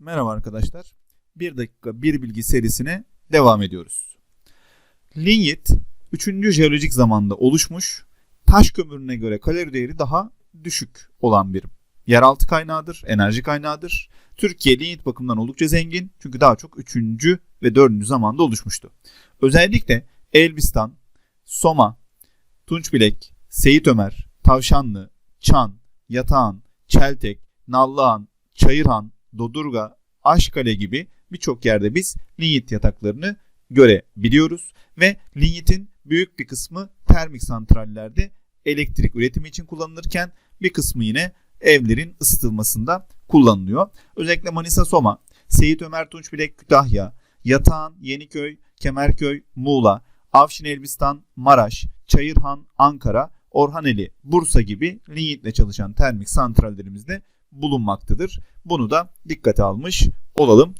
Merhaba arkadaşlar. Bir dakika bir bilgi serisine devam ediyoruz. Linyit 3. jeolojik zamanda oluşmuş, taş kömürüne göre kalori değeri daha düşük olan bir yeraltı kaynağıdır, enerji kaynağıdır. Türkiye linyit bakımından oldukça zengin çünkü daha çok 3. ve 4. zamanda oluşmuştu. Özellikle Elbistan, Soma, Tunçbilek, Seyit Ömer, Tavşanlı, Çan, Yatağan, Çeltek, Nallıhan, Çayırhan, Dodurga, Aşkale gibi birçok yerde biz linyit yataklarını görebiliyoruz ve linyitin büyük bir kısmı termik santrallerde elektrik üretimi için kullanılırken bir kısmı yine evlerin ısıtılmasında kullanılıyor. Özellikle Manisa Soma, Seyit Ömer Tunç Bilek Kütahya, Yatağan, Yeniköy, Kemerköy, Muğla, Avşin Elbistan, Maraş, Çayırhan, Ankara, Orhaneli, Bursa gibi linyitle çalışan termik santrallerimizde bulunmaktadır. Bunu da dikkate almış olalım.